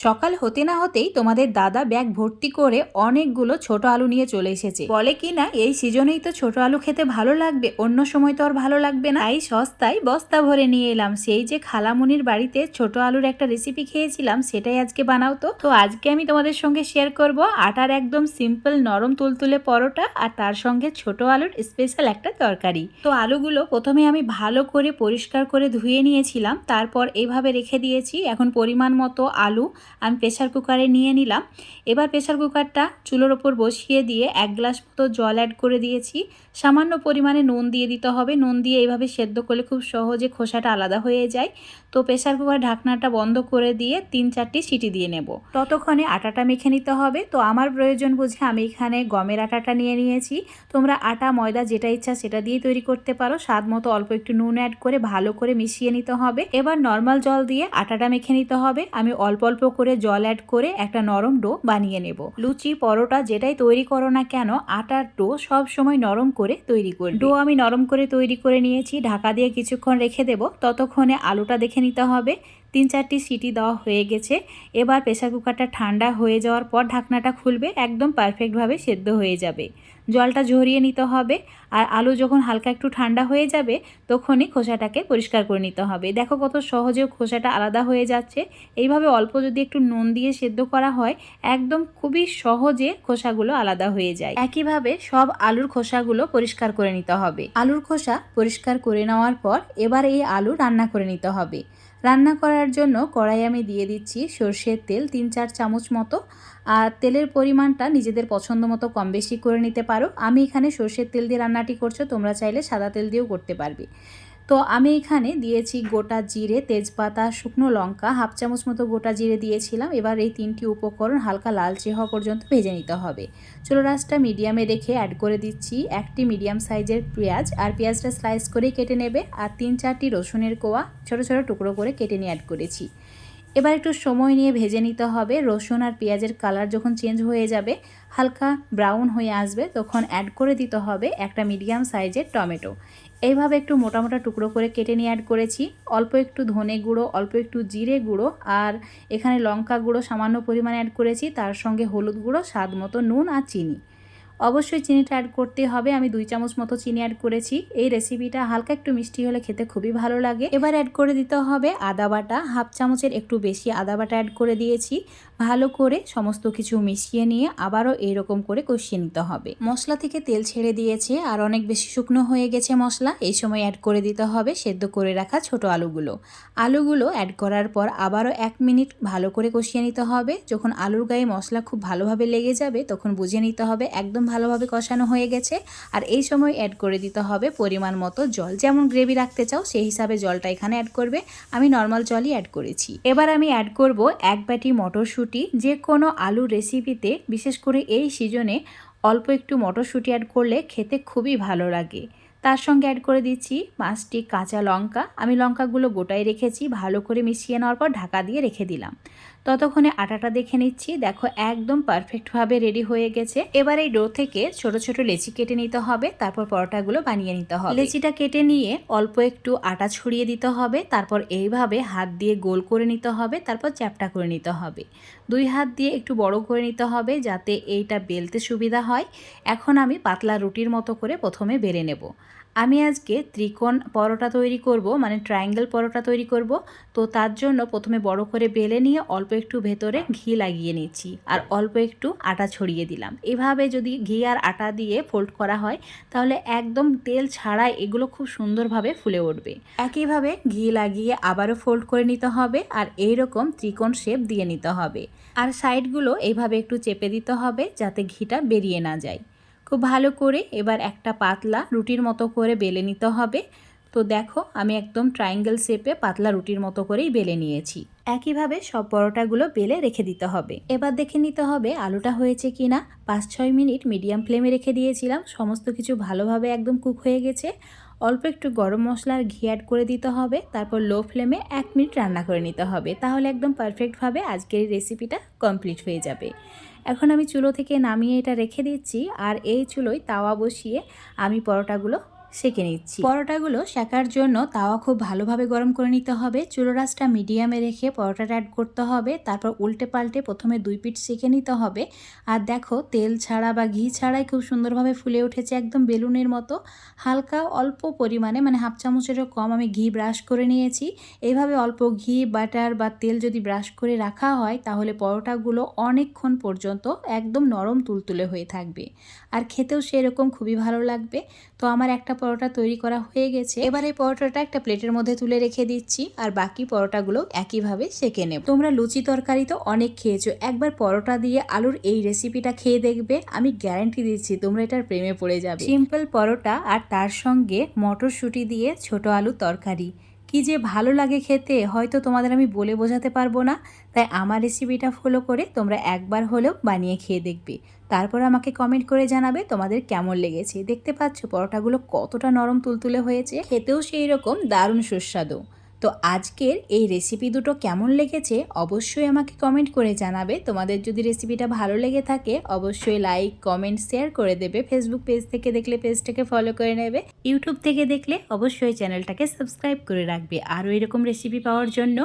সকাল হতে না হতেই তোমাদের দাদা ব্যাগ ভর্তি করে অনেকগুলো ছোট আলু নিয়ে চলে এসেছে। বলে কি না, এই সিজনেই তো ছোট আলু খেতে ভালো লাগবে, অন্য সময় তো আর ভালো লাগবে না। এই সস্তায় বস্তা ভরে নিয়ে এলাম। সেই যে খালামুনির বাড়িতে ছোট আলুর একটা রেসিপি খেয়েছিলাম, সেটাই আজকে বানাও তো। তো আজকে আমি তোমাদের সঙ্গে শেয়ার করব আটার একদম সিম্পল নরম তুলতুলে পরোটা আর তার সঙ্গে ছোট আলুর স্পেশাল একটা তরকারি। তো আলুগুলো প্রথমে আমি ভালো করে পরিষ্কার করে ধুয়ে নিয়েছিলাম, তারপর এইভাবে রেখে দিয়েছি। এখন পরিমাণ মতো আলু আমি প্রেশার কুকারে নিয়ে নিলাম। এবার প্রেশার কুকারটা চুলোর ওপর বসিয়ে দিয়ে এক গ্লাস মতো জল অ্যাড করে দিয়েছি। সামান্য পরিমাণে নুন দিয়ে দিতে হবে। নুন দিয়ে এইভাবে সেদ্ধ করলে খুব সহজে খোসাটা আলাদা হয়ে যায়। তো প্রেশার কুকার ঢাকনাটা বন্ধ করে দিয়ে তিন চারটি সিটি দিয়ে নেব। ততক্ষণে আটাটা মেখে নিতে হবে। তো আমার প্রয়োজন বুঝে আমি এখানে গমের আটাটা নিয়ে নিয়েছি। তোমরা আটা, ময়দা যেটা ইচ্ছা সেটা দিয়ে তৈরি করতে পারো। স্বাদ মতো অল্প একটু নুন অ্যাড করে ভালো করে মিশিয়ে নিতে হবে। এবার নর্মাল জল দিয়ে আটাটা মেখে নিতে হবে। আমি অল্প অল্প করে জল অ্যাড করে একটা নরম ডো বানিয়ে নেব। লুচি, পরোটা যেটাই তৈরি করো না কেন, আটার ডো সব সময় নরম করে তৈরি করি ডো আমি নরম করে তৈরি করে নিয়েছি। ঢাকা দিয়ে কিছুক্ষণ রেখে দেব। ততক্ষণে আলুটা দেখে নিতে হবে। তিন চারটি সিটি দেওয়া হয়ে গেছে। এবার প্রেশার কুকারটা ঠান্ডা হয়ে যাওয়ার পর ঢাকনাটা খুলবে। একদম পারফেক্টভাবে সেদ্ধ হয়ে যাবে। জলটা ঝরিয়ে নিতে হবে আর আলু যখন হালকা একটু ঠান্ডা হয়ে যাবে, তখনই খোসাটাকে পরিষ্কার করে নিতে হবে। দেখো কত সহজে খোসাটা আলাদা হয়ে যাচ্ছে। এইভাবে অল্প যদি একটু নুন দিয়ে সেদ্ধ করা হয়, একদম খুবই সহজে খোসাগুলো আলাদা হয়ে যায়। একইভাবে সব আলুর খোসাগুলো পরিষ্কার করে নিতে হবে। আলুর খোসা পরিষ্কার করে নেওয়ার পর এবার এই আলু রান্না করে নিতে হবে। রান্না করার জন্য কড়াই আমি দিয়ে দিচ্ছি সর্ষের তেল তিন চার চামচ মতো। আর তেলের পরিমাণটা নিজেদের পছন্দ মতো কম বেশি করে নিতে পারো। আমি এখানে সর্ষের তেল দিয়ে রান্নাটি করছ, তোমরা চাইলে সাদা তেল দিয়েও করতে পারবে। তো আমি এখানে দিয়েছি গোটা জিরে, তেজপাতা, শুকনো লঙ্কা, হাফ চামচ মতো গোটা জিরে দিয়েছিলাম। এবার এই তিনটি উপকরণ হালকা লালচে হওয়া পর্যন্ত ভেজে নিতে হবে। চলো রাসটা মিডিয়ামে রেখে অ্যাড করে দিচ্ছি একটি মিডিয়াম সাইজের পেঁয়াজ। আর পেঁয়াজটা স্লাইস করে কেটে নেবে। আর তিন চারটি রসুনের কোয়া ছোট ছোট টুকরো করে কেটে নিয়ে অ্যাড করেছি। এবার একটু সময় নিয়ে ভেজে নিতে হবে। রসুন আর পেঁয়াজের কালার যখন চেঞ্জ হয়ে যাবে, হালকা ব্রাউন হয়ে আসবে, তখন অ্যাড করে দিতে হবে একটা মিডিয়াম সাইজের টমেটো। এইভাবে একটু মোটা মোটা টুকরো করে কেটে নিয়ে অ্যাড করেছি। অল্প একটু ধনে গুঁড়ো, অল্প একটু জিরে গুঁড়ো আর এখানে লঙ্কা গুঁড়ো সামান্য পরিমাণে অ্যাড করেছি। তার সঙ্গে হলুদ গুঁড়ো, স্বাদ মতো নুন আর চিনি। অবশ্যই চিনিটা অ্যাড করতে হবে। আমি দুই চামচ মতো চিনি অ্যাড করেছি। এই রেসিপিটা হালকা একটু মিষ্টি হলে খেতে খুবই ভালো লাগে। এবার অ্যাড করে দিতে হবে আদা বাটা। হাফ চামচের একটু বেশি আদা বাটা অ্যাড করে দিয়েছি। ভালো করে সমস্ত কিছু মিশিয়ে নিয়ে আবারও এইরকম করে কষিয়ে নিতে হবে। মশলা থেকে তেল ছেড়ে দিয়েছে আর অনেক বেশি শুকনো হয়ে গেছে মশলা। এই সময় অ্যাড করে দিতে হবে সেদ্ধ করে রাখা ছোট আলুগুলো। আলুগুলো অ্যাড করার পর আবারও এক মিনিট ভালো করে কষিয়ে নিতে হবে। যখন আলুর গায়ে মশলা খুব ভালোভাবে লেগে যাবে তখন বুঝে নিতে হবে। একদম ভালোভাবে কষানো হয়ে গেছে। আর এই সময় অ্যাড করে দিতে হবে পরিমাণ মতো জল। যেমন গ্রেভি রাখতে চাও, সেই হিসাবে জলটা এখানে অ্যাড করবে। আমি নর্মাল জলই অ্যাড করেছি। এবার আমি অ্যাড করব এক বাটি মটরশুঁটি। যে কোনো আলু রেসিপিতে বিশেষ করে এই সিজনে অল্প একটু মটরশুঁটি অ্যাড করলে খেতে খুবই ভালো লাগে। তার সঙ্গে অ্যাড করে দিচ্ছি পাঁচটি কাঁচা লঙ্কা। আমি লঙ্কাগুলো গোটায় রেখেছি, ভালো করে মিশিয়ে নেওয়ার পর ঢাকা দিয়ে রেখে দিলাম। ততক্ষণে আটাটা দেখে নিচ্ছি। দেখো, একদম পারফেক্টভাবে রেডি হয়ে গেছে। এবার এই ডো থেকে ছোট ছোট লেচি কেটে নিতে হবে। তারপর পরোটাগুলো বানিয়ে নিতে হবে। লেচিটা কেটে নিয়ে অল্প একটু আটা ছড়িয়ে দিতে হবে। তারপর এইভাবে হাত দিয়ে গোল করে নিতে হবে। তারপর চ্যাপটা করে নিতে হবে। দুই হাত দিয়ে একটু বড় করে নিতে হবে যাতে এইটা বেলতে সুবিধা হয়। এখন আমি পাতলা রুটির মতো করে প্রথমে বেড়ে নেব। আমি আজকে ত্রিকোণ পরোটা তৈরি করব মানে ট্রায়াঙ্গেল পরোটা তৈরি করব। তো তার জন্য প্রথমে বড় করে বেলে নিয়ে অল্প একটু ভেতরে ঘি লাগিয়ে নিচ্ছি আর অল্প একটু আটা ছড়িয়ে দিলাম। এভাবে যদি ঘি আর আটা দিয়ে ফোল্ড করা হয়, তাহলে একদম তেল ছাড়াই এগুলো খুব সুন্দরভাবে ফুলে উঠবে। একইভাবে ঘি লাগিয়ে আবারও ফোল্ড করে নিতে হবে আর এই রকম ত্রিকোণ শেপ দিয়ে নিতে হবে। আর সাইডগুলো এইভাবে একটু চেপে দিতে হবে যাতে ঘিটা বেরিয়ে না যায়। খুব ভালো করে এবার একটা পাতলা রুটির মতো করে বেলে নিতে হবে। তো দেখো, আমি একদম ট্রায়াঙ্গেল শেপে পাতলা রুটির মতো করেই বেলে নিয়েছি। একইভাবে সব পরোটাগুলো বেলে রেখে দিতে হবে। এবার দেখে নিতে হবে আলুটা হয়েছে কি না পাঁচ ছয় মিনিট মিডিয়াম ফ্লেমে রেখে দিয়েছিলাম। সমস্ত কিছু ভালোভাবে একদম কুক হয়ে গেছে। অল্প একটু গরম মশলার ঘি অ্যাড করে দিতে হবে। তারপর লো ফ্লেমে এক মিনিট রান্না করে নিতে হবে। তাহলে একদম পারফেক্টভাবে আজকের রেসিপিটা কমপ্লিট হয়ে যাবে। এখন আমি চুলো থেকে নামিয়ে এটা রেখে দিচ্ছি আর এই চুলোয় তাওয়া বসিয়ে আমি পরোটাগুলো সেঁকে নিচ্ছি। পরোটাগুলো শেখার জন্য তাওয়া খুব ভালোভাবে গরম করে নিতে হবে। চুলো রাসটা মিডিয়ামে রেখে পরোটাটা অ্যাড করতে হবে। তারপর উল্টে পাল্টে প্রথমে দুই পিঠ সেঁকে নিতে হবে। আর দেখো, তেল ছাড়া বা ঘি ছাড়াই খুব সুন্দরভাবে ফুলে উঠেছে একদম বেলুনের মতো। হালকা অল্প পরিমাণে মানে হাফ চামচেরও কম আমি ঘি ব্রাশ করে নিয়েছি। এইভাবে অল্প ঘি, বাটার বা তেল যদি ব্রাশ করে রাখা হয়, তাহলে পরোটাগুলো অনেকক্ষণ পর্যন্ত একদম নরম তুলতুলে হয়ে থাকবে। আর খেতেও সেরকম খুবই ভালো লাগবে। তো আমার একটা পরোটা তৈরি করা হয়ে গেছে। এবার এই পরোটাটা একটা প্লেটের মধ্যে তুলে রেখে দিচ্ছি আর বাকি পরোটাগুলো একইভাবে সেকে নেব। তোমরা লুচি তরকারি তো অনেক খেয়েছো, একবার পরোটা দিয়ে আলুর এই রেসিপিটা খেয়ে দেখবে, আমি গ্যারান্টি দিচ্ছি তোমরা এটার প্রেমে পড়ে যাবে। সিম্পল পরোটা আর তার সঙ্গে মটরশুঁটি দিয়ে ছোট আলু তরকারি। কি যে ভালো লাগে খেতে, হয়তো তোমাদের আমি বলে বোঝাতে পারব না। তাই আমার রেসিপিটা ফলো করে তোমরা একবার হলেও বানিয়ে খেয়ে দেখবে। তারপর আমাকে কমেন্ট করে জানাবে তোমাদের কেমন লেগেছে। দেখতে পাচ্ছ পরোটাগুলো কতটা নরম তুলতুলে হয়েছে। খেতেও সেই রকম দারুণ সুস্বাদু। তো আজকের এই রেসিপি দুটো কেমন লেগেছে অবশ্যই আমাকে কমেন্ট করে জানাবে। তোমাদের যদি রেসিপিটা ভালো লেগে থাকে, অবশ্যই লাইক কমেন্ট শেয়ার করে দেবে। ফেসবুক পেজ থেকে দেখলে পেজটাকে ফলো করে নেবে। ইউটিউব থেকে দেখলে অবশ্যই চ্যানেলটাকে সাবস্ক্রাইব করে রাখবে। আরও এরকম রেসিপি পাওয়ার জন্য।